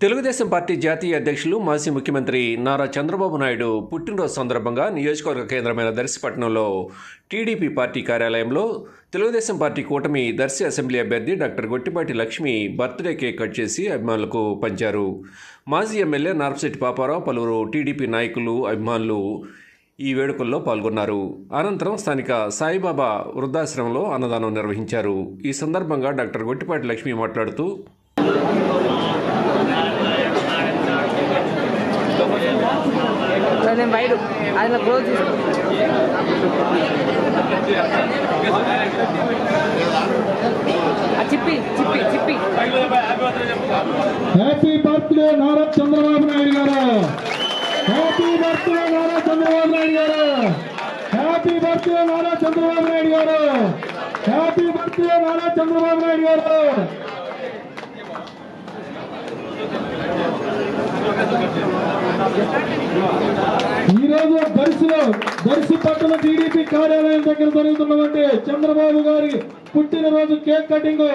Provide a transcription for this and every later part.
Telugu Desam party జాతీయ అధ్యక్షులు మాజీ ముఖ్యమంత్రి నారా చంద్రబాబు నాయుడు పుట్టినరోజు సందర్భంగా నియోజకవర్గ కేంద్రమైన దర్శిపట్నంలో టీడీపీ పార్టీ కార్యాలయంలో తెలుగుదేశం పార్టీ కూటమి దర్శి అసెంబ్లీ అభ్యర్థి doctor Gottipati Lakshmi birthday cake cut చేసి అభిమానులకు పంచారు. మాజీ ఎమ్మెల్యే నార్పశెట్టి పాపారావు పలువురు టీడీపీ నాయకులు అభిమానులు ఈ వేడుకల్లో పాల్గొన్నారు. అనంతరం స్థానిక సాయిబాబా వృద్ధాశ్రమంలో అన్నదానం నిర్వహించారు. ఈ సందర్భంగా డాక్టర్ గొట్టిపాటి లక్ష్మి మాట్లాడుతూ నేను వైడ్. అందులో క్లోజ్ చిప్పి చిప్పి చిప్పి. Happy birthday Nara Chandrababu Naidu garu. Happy birthday Nara Chandrababu Naidu garu. Happy birthday Nara Chandrababu Naidu garu. Happy birthday Nara Chandrababu Naidu garu. Thank you. ఈరోజు దర్శిలో దర్శి పట్టణ టీడీపీ కార్యాలయం దగ్గర జరుగుతున్నటువంటి చంద్రబాబు గారి పుట్టినరోజు కేక్ కటింగ్.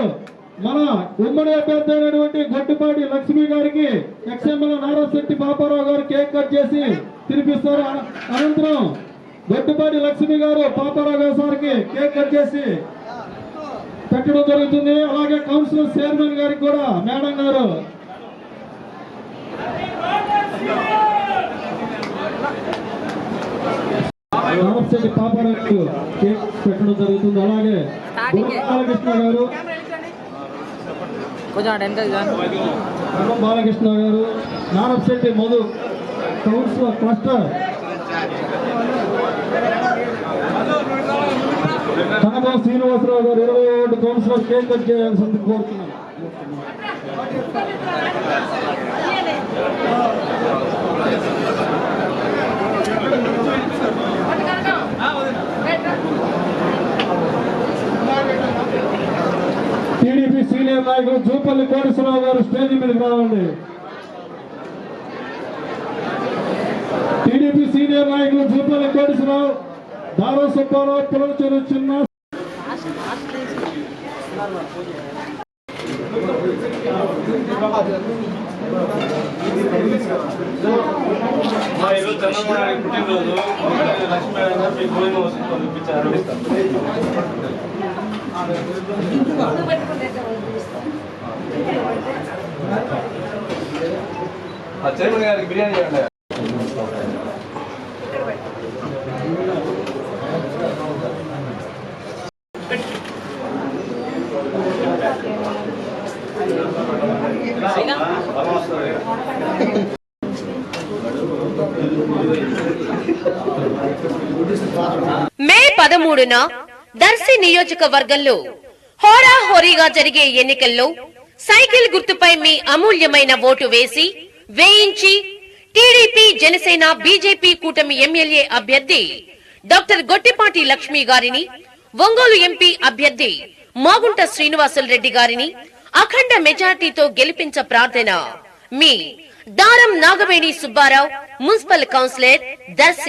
మన ఉమ్మడి అభ్యర్థి అయినటువంటి గొట్టిపాటి లక్ష్మి గారికి ఎక్స్ఎంఎల్ నారాశెట్టి పాపారావు గారు కేక్ కట్ చేసి తినిపిస్తారు. అనంతరం గొట్టిపాటి లక్ష్మి గారు పాపారావు గారి సార్కి కేక్ కట్ చేసి పెట్టడం జరుగుతుంది. అలాగే కౌన్సిలర్ చైర్మన్ గారికి కూడా మేడం గారు రామశెట్టి పాపారావు కేక్ పెట్టడం జరుగుతుంది. అలాగే. బాలకృష్ణ గారు. బాలకృష్ణ గారు. నారపశెట్టి మధు. కౌన్సిలర్ క్లస్టర్ కనబా శ్రీనివాసరావు గారు ఇరవై ఒకటి కౌన్సిలర్ కేక్ కట్ చేయాల్సింది కోరుతున్నాను. సీనియర్ నాయకుడు జూపల్లి కోటేశ్వరరావు గారు స్టేజ్ మీదకి రావండి. టీడీపీ సీనియర్ నాయకులు జూపల్లి కోటేశ్వరరావు దారా సుబ్బారావు పిల్లల చిన్న ఈరోజు చంద్రబాబు నాయుడు పుట్టినరోజు లక్ష్మీ గారు మీకు భోజనం పంపించారు చైర్మన్ గారికి బిర్యానీ చేయండి మే పదమూడున దర్శి నియోజకవర్గంలో హోరా హోరీగా జరిగే ఎన్నికల్లో సైకిల్ గుర్తుపై మీ అమూల్యమైన ఓటు వేసి వేయించి టీడీపీ జనసేన బీజేపీ కూటమి ఎమ్మెల్యే అభ్యర్థి డాక్టర్ గొట్టిపాటి లక్ష్మి గారిని ఒంగోలు ఎంపీ అభ్యర్థి మాగుంట శ్రీనివాసులు రెడ్డి గారిని అఖండ మెజార్టీతో గెలిపించ ప్రార్థన మీ దారం నాగవేణి సుబ్బారావు మున్సిపల్ కౌన్సిలర్ దర్శి